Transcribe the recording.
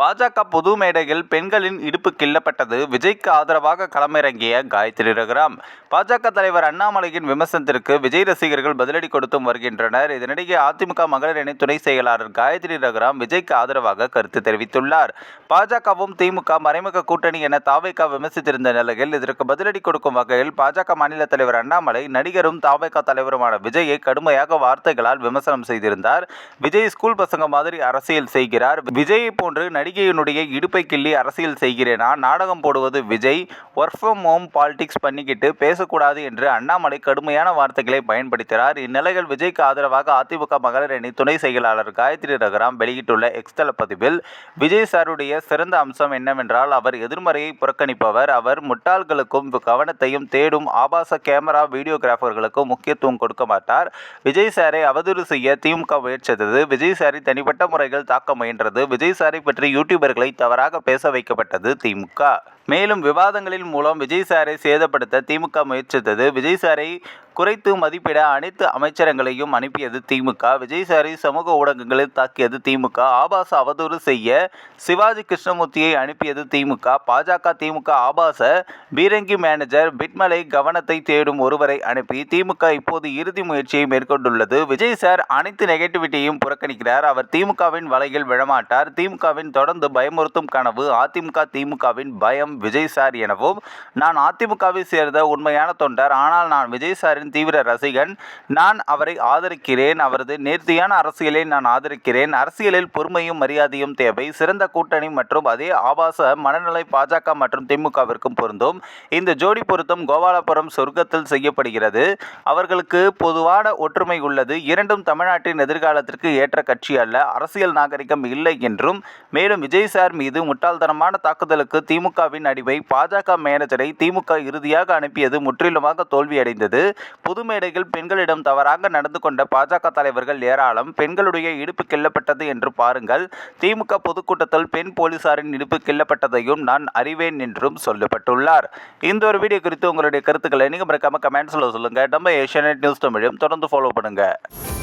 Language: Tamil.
பாஜக பொது மேடையில் பெண்களின் இடுப்பு கிள்ளப்பட்டது. விஜய்க்கு ஆதரவாக களமிறங்கிய காயத்ரி ரகுராம். பாஜக தலைவர் அண்ணாமலையின் விமர்சனத்திற்கு விஜய் ரசிகர்கள் பதிலடி கொடுத்தும் வருகின்றனர். இதனிடையே அதிமுக மகளிர் அணி துணை செயலாளர் காயத்ரி ரகுராம் விஜய்க்கு ஆதரவாக கருத்து தெரிவித்துள்ளார். பாஜகவும் திமுக மறைமுக கூட்டணி என தாவேகா விமர்சித்திருந்த நிலையில் இதற்கு பதிலடி கொடுக்கும் வகையில் பாஜக மாநில தலைவர் அண்ணாமலை நடிகரும் தாவேகா தலைவருமான விஜயை கடுமையாக வார்த்தைகளால் விமர்சனம் செய்திருந்தார். விஜய் ஸ்கூல் பசங்க மாதிரி அரசியல் செய்கிறார். விஜயை போன்று நடிகையினுடைய இடுப்பை கிள்ளி அரசியல் செய்கிறேனா. நாடகம் போடுவது Vijay work from home politics பண்ணிக்கிட்டு பேசக்கூடாது என்று அண்ணாமலை கடுமையான வார்த்தைகளை பயன்படுத்தினார் இந்நிலையில் விஜய்க்கு ஆதரவாக அதிமுக மகளிர் அணி துணை செயலாளர் காயத்ரி ரகுராம் வெளியிட்டுள்ள எக்ஸ்தல பதிவில் விஜய் சாருடைய சிறந்த அம்சம் என்னவென்றால் அவர் எதிர்மறையை புறக்கணிப்பவர். அவர் முட்டாள்களுக்கும் கவனத்தையும் தேடும் ஆபாச கேமரா வீடியோகிராஃபர்களுக்கும் முக்கியத்துவம் கொடுக்க மாட்டார். விஜய் சாரை அவதூறு செய்ய திமுக முயற்சித்தது. விஜய் சாரை தனிப்பட்ட முறைகள் தாக்க முயன்றது. விஜய் சாரை பற்றி யூடியூபர்களை தவறாக பேச வைக்கப்பட்டது திமுக. மேலும் விவாதங்களின் மூலம் விஜய் சாரை சேதப்படுத்த திமுக முயற்சித்தது. விஜய் சாரை குறைத்து மதிப்பிட அனைத்து அமைச்சரங்களையும் அனுப்பியது திமுக. விஜய் சமூக ஊடகங்களில் தாக்கியது திமுக. ஆபாச அவதூறு செய்ய சிவாஜி கிருஷ்ணமூர்த்தியை அனுப்பியது திமுக. பாஜக திமுக ஆபாச பீரங்கி மேனேஜர் பிட்மலை கவனத்தை தேடும் ஒருவரை அனுப்பி திமுக இப்போது இறுதி முயற்சியை மேற்கொண்டுள்ளது. விஜய் சார் அனைத்து நெகட்டிவிட்டியையும் புறக்கணிக்கிறார். அவர் திமுகவின் வலையில் விழமாட்டார். திமுகவின் தொடர்ந்து பயமுறுத்தும் கனவு அதிமுக திமுகவின் பயம் விஜய் சார் எனவும் நான் அதிமுகவை சேர்ந்த உண்மையான தொண்டர். ஆனால் நான் விஜய் சாரின் தீவிர ரசிகன். நான் அவரை ஆதரிக்கிறேன். அவரது நேர்த்தியான அரசியலை நான் ஆதரிக்கிறேன். அரசியலில் பொறுமையும் மரியாதையும் தேவை. சிறந்த கூட்டணி மற்றும் அதே ஆபாச மனநிலை பாஜக மற்றும் திமுகவிற்கும் பொருந்தும். இந்த ஜோடி பொருத்தம் கோபாலபுரம் சொர்க்கத்தில் செய்யப்படுகிறது. அவர்களுக்கு பொதுவான ஒற்றுமை உள்ளது. இரண்டும் தமிழ்நாட்டின் எதிர்காலத்திற்கு ஏற்ற கட்சி அல்ல. அரசியல் நாகரிகம் இல்லை என்றும் மேலும் விஜய் சார் மீது முட்டாள்தனமான தாக்குதலுக்கு திமுகவின் அடிவை பாஜக மேனேஜரை திமுக இறுதியாக அனுப்பியது முற்றிலுமாக தோல்வியடைந்தது. பொது மேடையில் பெண்களிடம் தவறாக நடந்து கொண்ட பாஜக தலைவர்கள் ஏராளம். பெண்களுடைய இடுப்பு கிள்ளப்பட்டது என்று பாருங்கள். திமுக பொதுக்கூட்டத்தில் பெண் போலீசாரின் இடுப்பு கிள்ளப்பட்டதையும் நான் அறிவேன் என்றும் சொல்லப்பட்டுள்ளார். இந்த ஒரு வீடியோ குறித்து உங்களுடைய கருத்துக்களை நீங்கள் மறக்காம கமெண்ட்ஸில் சொல்லுங்கள் நம்ம ஏஷியநெட் நியூஸ் தமிழையும் தொடர்ந்து ஃபாலோ பண்ணுங்கள்